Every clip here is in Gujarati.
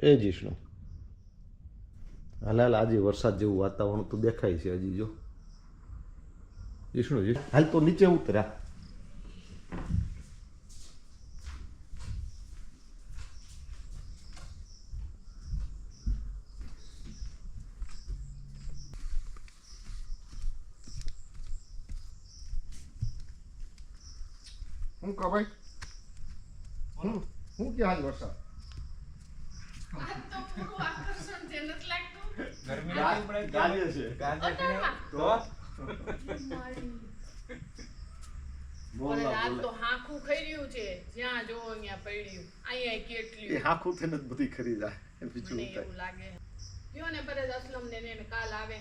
એ જીષ્ણુ હાલ હાલ, આજે વરસાદ જેવું વાતાવરણ તો દેખાય છે હજી જો. જીષ્ણુજી હાલ તો નીચે ઉતર્યા હું કા ભાઈ? હું હું કે હાલ વરસાદ આ તો પૂરું આકર્ષણ છે નથી લાગતું છે. અટાણમાં. તો? બોલ અને ના આ બોલે. તો હાંકું ખાઈ રહ્યું છે. જ્યાં જોવો અહીંયા એ કેટલી હાખું થઈને જ બધી ખરી જાય. બીજું મને હું એવું લાગે. કયો ને પરેશ અસલમ ને એને કાલ આવે.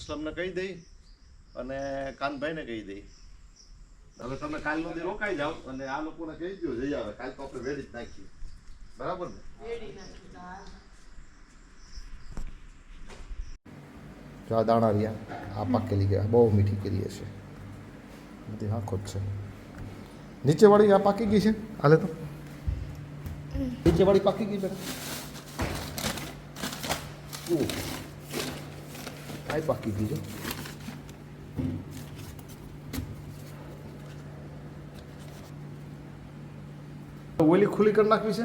અસલમને કહી દઈ અને કાનભાઈને કહી દઈ. હવે તમે કાલનો દી રોકાઈ જાઓ અને આ લોકોને કહી દો જઈ આવે. કાલ તો આપણે વેડી જ નાખીએ. બરાબર ને? વેડી નાખી તો હાલ. જો આ દાણા રહ્યા. આ પાકેલી ગયા બહુ મીઠી કેરી હશે. બધી આંખો જ છે. નીચેવાળી આ પાકી ગઈ છે? હાલે તો. નીચેવાળી પાકી ગઈ બેટા આ પાકી ગઈ છે. ઓલી ખુલ્લી કરી નાખવી છે?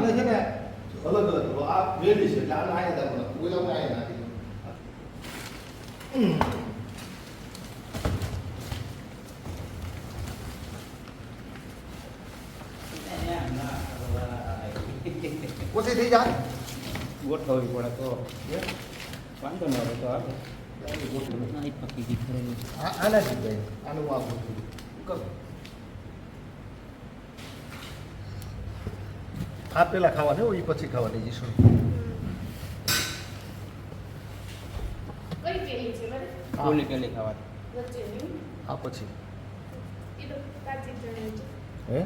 વિષ્ણુભાઈ આને છે ને અલગ અલગ આ વેલી છે એટલે આને આયા દાખલા ઓલા આયા નાખી ઓછી થઈ જાય ગોઠવવી પડે તો વાંધો ન આવે તો આવે હા, ઈ પકી ગઈ ખરેલી. આ આના જ જાય આનું હું આપું છું કર આ પેલા ખાવાની હોય એ પછી ખાવાની જીશું કઈ પેલી છે બરે કોલી પહેલાં ખાવાની હોય એ પછી એ તો ખાવાની? આ પછી. હે?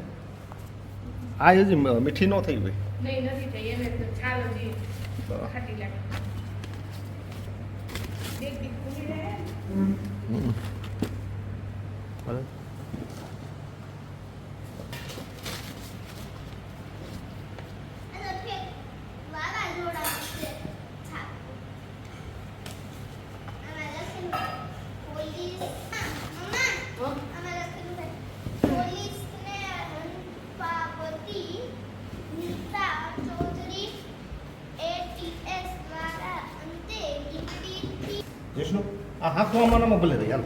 આ હજી મીઠી ન થઈ ગઈ નહીં નથી થઈ. એને છાલ હજી ખાટી લાગે. દેખ દેખ ખુલી રહે? ભલે આ હાંકવામાં ભલે રહી હાલ.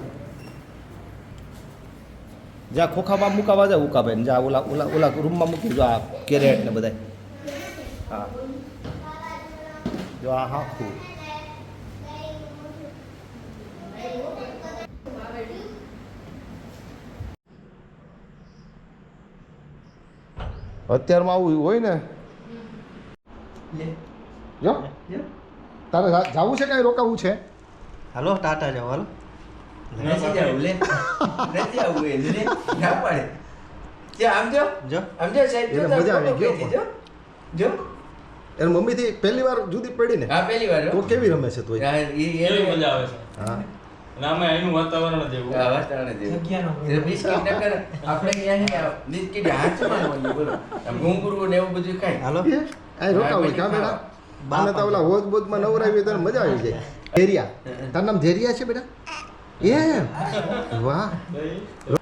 જ્યાં ખોખામાં મુકાવા જાય ઉકાભાઈ જ્યાં ઓલા ઓલા ઓલા રૂમમાં મૂકી જો આ કેરેટ ને બધા હા. જો આ હાંકું. અત્યારમાં આવું હોય ને? જો. તારે જવું જાવું છે કાંઈ રોકાવું છે? હાલો ટાટા જાવ હાલો નથી જવું લે નથી આવું એ લે ના પાડે જો આમ જો જો આમ જો સાહેબ જો મજા આવી ગયો જો જો એની મમ્મીથી પહેલી વાર જુદી પડી ને હા પહેલી વાર તો કેવી રમે છે તું એ ઈ મજા આવે છે હા એનું વાતાવરણ જ હા, વાતાવરણ જેવું. એ બિસ્કિટ ન કરે. આપણે અહીંયા બિસ્કિટ હાથમાં હોય બોલો ઘૂંઘરું ને એવું બધું ખાય હાલો આ રોકાવું કા બેટા આને તો ઓલા હોજ બોજમાં નવરાવી તો મજા આવી જાય ધેરિયા. તારું નામ ધેરિયા છે બેટા? એ વાહ.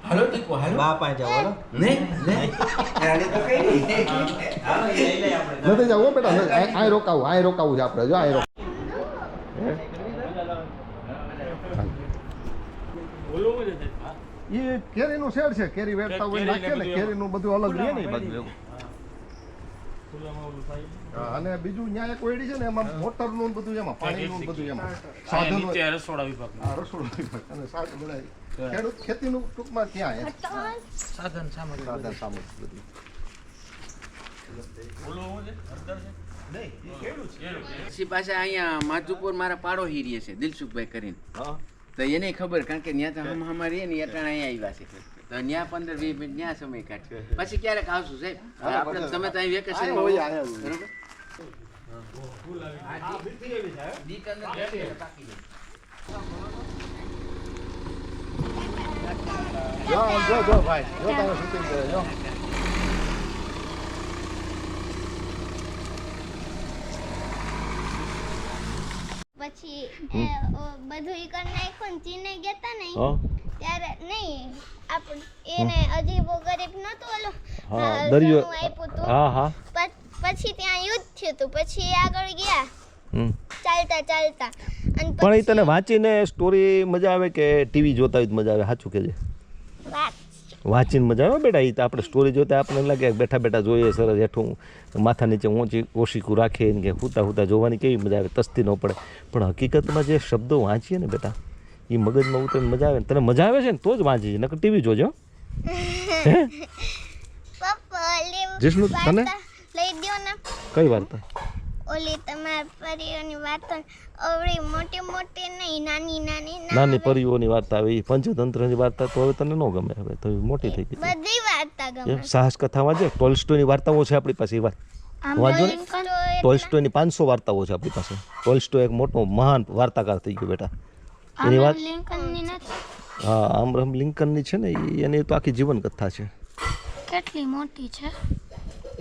હાલો દીકુ હાલો. બા પાસે જાઓ હાલો. નહીં નહીં આને તો કઈ નહીં. હાલો એ લઈ લે આપણે. નથી જવું બેટા આ આ રોકાવું આ રોકાવું છે આપણે જો આ રોકાવું ઓલું જ છે હા. એ કેરીનું શેડ છે કેરી વેચતા હોય કેરીને નાખીએ ને બધું કેરીનું બધું અલગ રહે ને એ ખુલ્લામાં બાજુ હોય એવું ખુલ્લામાં ઓલું થાય હા, અને બીજું ન્યા એક ઓયડી છે ને એમાં મોટરનું બધું એમાં પાણી નું બધું એમાં. સાધન રસોડા વિભાગ રસોડા વિભાગ. અને સાધન ખેડૂત ખેતીનું ટૂંકમાં ક્યાં સાધન સામગ્રી સાધન સામગ્રી બધું. પાછા અહીંયા માધુપુર મારા પાડો હીરીએ છે દિલસુખભાઈ કરીને. તો એને ખબર કારણ કે ત્યાં તો હમ હમારી ને અટાણે અહીંયા આવ્યા છે. તો ત્યાં પંદર વીસ મિનિટ ત્યાં સમય કાઢ્યો પછી ક્યારેક આવશું સાહેબ. આપણે તમે તો અહીં વેકેશન. બરોબર દીક અંદર બેઠી એટલે પાકી જાય. જો જો જો ભાઈ જો તમે શૂટિંગ કરે જો. પછી બધું ઈ કરી નાખ્યું ને ચીને ગયા તા ને હા. ત્યારે નહીં આપણે એને અજીબો ગરીબ નતો ઓલો હા, દરિયો-. હા હા. પછી ત્યાં યુદ્ધ થયું હતું પછી આગળ ગયા. ચાલતા ચાલતા. પણ એ તને વાંચીને સ્ટોરી મજા આવે કે ટીવી જોતા હોય મજા આવે? સાચું કેજે વાંચીને મજા આવે બેટા એ તો આપણે સ્ટોરી જોતા આપણને લાગે બેઠા બેઠા જોઈએ સરસ હેઠું માથા નીચે ઊંચી ઓશીકું રાખીને કે હુતા હુતા જોવાની કેવી મજા આવે? તસ્તી ન પડે. પણ હકીકતમાં જે શબ્દો વાંચીએ ને બેટા એ મગજમાં ઉતરે મજા આવે તને મજા આવે છે ને? તો જ વાંચી નકર ટીવી જોજો જીષ્ણુ, તને? લઈ દો ને. કઈ વાર્તા? ઓલી તમારા પરીઓની વાતો અવળી મોટી મોટી નહીં નાની નાની નાની પરીઓની વાર્તા આવે એ પંચતંત્રની વાર્તા તો હવે તને ન ગમે હવે તો મોટી થઈ ગઈ. બધી વાર્તા ગમે. સાહસ કથા વાંચે ટોલ્સ્ટોયની વાર્તાઓ છે આપણી પાસે એ વાત. વાંચો ને. તો પાંચસો વાર્તાઓ છે આપણી પાસે. ટોલસ્ટો એક મોટો મહાન વાર્તાકાર થઈ ગયો બેટા. એની વાત? હા આમરહમ લિંકનની છે ને એની તો આખી જીવન કથા છે. કેટલી મોટી છે?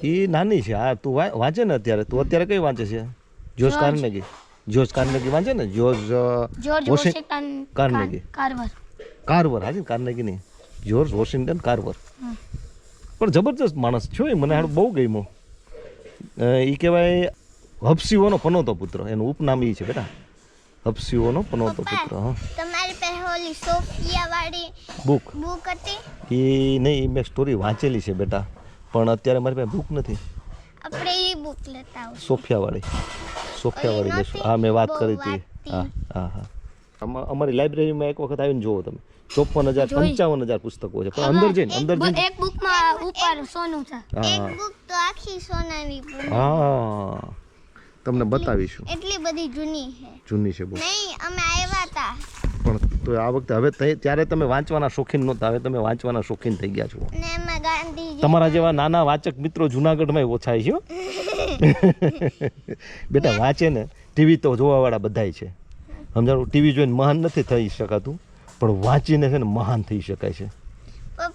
એ નાની છે. આ તું વાંચે ને અત્યારે? તું અત્યારે કઈ વાંચે છે? જોશ કાર્નેગી. જોશ કાર્નેગી વાંચે ને? George George Washington Carnegie. Carver. Carver. હાજી કાર્નેગી નહીં જોર્જ વોશિંગ્ટન કાર્વર. પણ જબરજસ્ત માણસ છો એ મને હાડ બહુ ગમ્યો. એ કહેવાય હપસીઓનો પનોતો પુત્ર. એનું ઉપનામ એ છે બેટા. હપસીઓનો પનોતો પુત્ર હા. તમારી પાસે ઓલી સોફિયા વાળી બુક? બુક હતી? એ નહીં મેં સ્ટોરી વાંચેલી છે બેટા પણ અત્યારે મારી પાસે બુક નથી. આપણે એ બુક લેતા આવું. સોફિયાવાળી સોફિયાવાળી વાળી લેશું. હા મેં વાત કરી હતી. હા હા હા. આમાં અમારી લાઇબ્રેરીમાં એક વખત આવીને જુઓ તમે. ચોપન હજાર પંચાવન હજાર પુસ્તકો છે. પણ અંદર જઈને અંદર જઈને. એક બુકમાં ઉપર સોનું છે. હા. એક બુક તો આખી સોનાની બુક. હા. તમને બતાવીશું. એટલી બધી જૂની છે. જૂની છે બહુ. નહીં અમે આવ્યા હતા પણ તો આ વખતે હવે ત્યારે તમે વાંચવાના શોખીન નહોતા હવે તમે વાંચવાના શોખીન થઈ ગયા છો. તમારા જેવા નાના વાચક મિત્રો જુનાગઢમાં ઓછા છે બેટા વાંચે ને ટીવી તો જોવાવાળા બધાય છે. સમજાણું? ટીવી જોઈને મહાન નથી થઈ શકાતું પણ વાંચીને છે ને મહાન થઈ શકાય છે.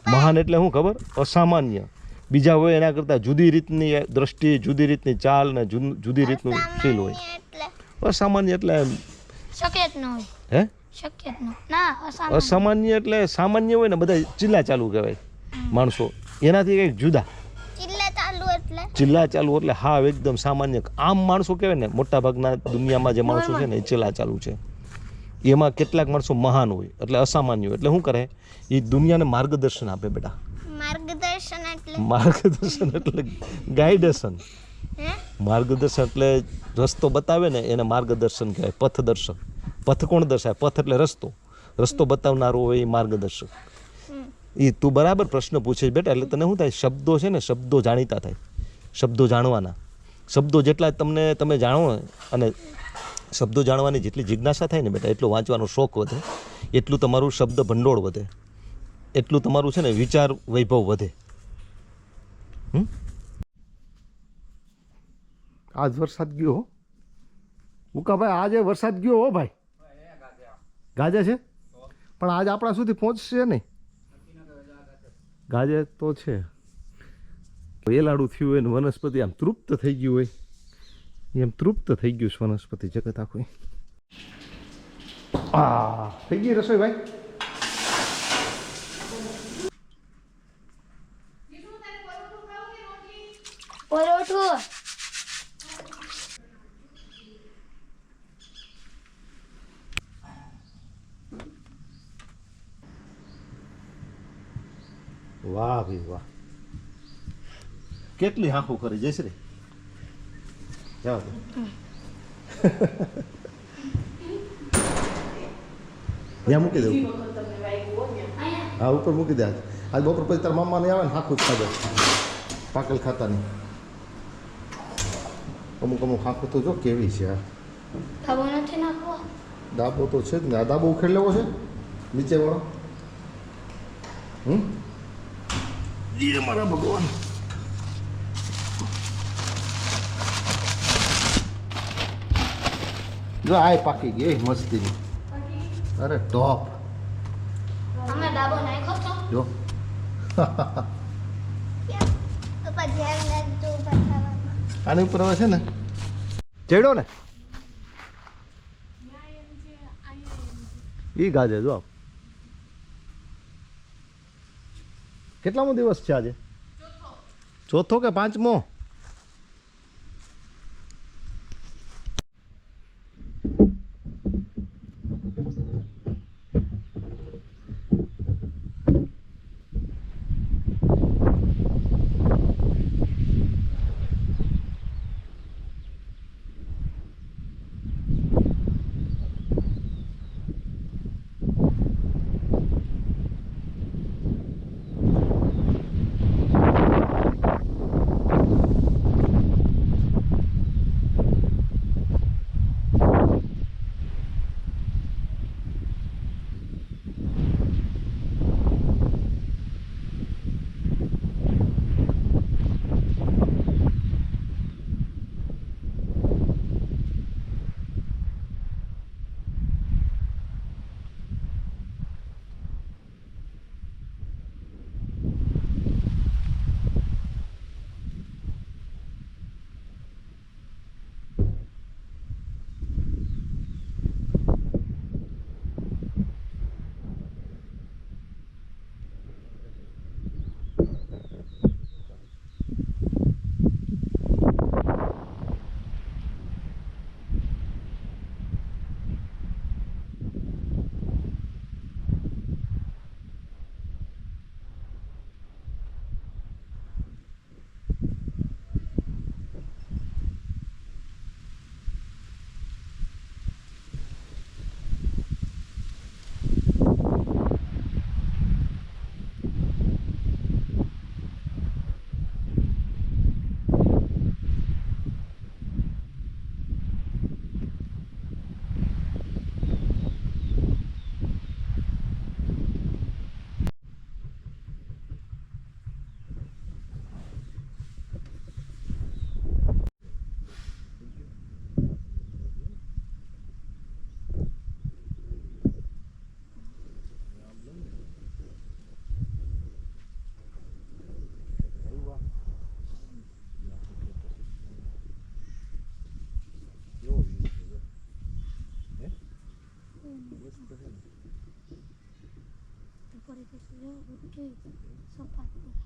મહાન એટલે શું ખબર? અસામાન્ય. બીજા હોય એના કરતાં જુદી રીતની દ્રષ્ટિ જુદી રીતની ચાલ ને જુદી રીતનું શીલ હોય. સામાન્ય એટલે. અસામાન્ય એટલે શક્ય ન હોય. હે? શક્ય ન ના અસામાન્ય. એટલે સામાન્ય હોય ને બધા ચિલ્લા ચાલુ કહેવાય માણસો. એનાથી કંઈક જુદા. ચિલ્લા ચાલુ એટલે. હાવ એકદમ સામાન્ય. આમ માણસો કહેવાય ને મોટા ભાગના દુનિયામાં જે માણસો છે ને એ ચિલ્લા ચાલુ છે. એમાં કેટલાક માણસો મહાન હોય એટલે અસામાન્ય હોય. એટલે શું કરે? એ દુનિયાને માર્ગદર્શન આપે બેટા. માર્ગદર્શન એટલે? માર્ગદર્શન એટલે ગાઈડેશન. માર્ગદર્શન એટલે રસ્તો બતાવે ને એને માર્ગદર્શન કહેવાય પથદર્શક પથ કોણ દર્શાવે? પથ એટલે રસ્તો. રસ્તો બતાવનારો હોય એ માર્ગદર્શક. એ તું બરાબર પ્રશ્ન પૂછે છે બેટા એટલે તને શું થાય? શબ્દો છે ને શબ્દો જાણીતા થાય. શબ્દો જાણવાના. શબ્દો જેટલા તમને તમે જાણો અને શબ્દો જાણવાની જેટલી જિજ્ઞાસા થાય ને બેટા એટલો વાંચવાનો શોખ વધે. એટલું તમારું શબ્દ ભંડોળ વધે. એટલું તમારું છે ને વિચાર વૈભવ વધે. આજ વરસાદ ગયો હો. ઉકાભાઈ આજે વરસાદ ગયો હો ભાઈ. ગાજે છે? પણ આજ આપણા સુધી પહોંચશે નહીં. ગાજે તો છે. વેલાડું થયું હોય ને વનસ્પતિ આમ તૃપ્ત થઈ ગયું હોય. એમ તૃપ્ત થઈ ગયું છે વનસ્પતિ જગત આખું. આ, થઈ ગઈ રસોઈ ભાઈ? વાહ ભાઈ વાહ. કેટલી હાંખું કરી જયશ્રી? જાઓ ત્યાં મૂકી દઉં. હા ઉપર મૂકી દે આજ બપોર પછી તારા મામા નહીં આવે ને હાંખું જ ખાધો. પાકલ ખાતા નહીં અમુક અમુક હાંખું તો જો કેવી છે આ દાબો તો છે જ ને. આ દાબો ઉખેડ લેવો છે? નીચે વાળો હમ? એ મારા ભગવાન જો આય પાકી ગઈ મસ્તીની અરે ટોપ અમે ડાબો નાખ્યો તો જો આની ઉપર છે ને ચેડો ને ઈ ગાજે જો આપ. કેટલામો દિવસ છે આજે? ચોથો કે પાંચમો? 됐습니다. 이렇게 서파트.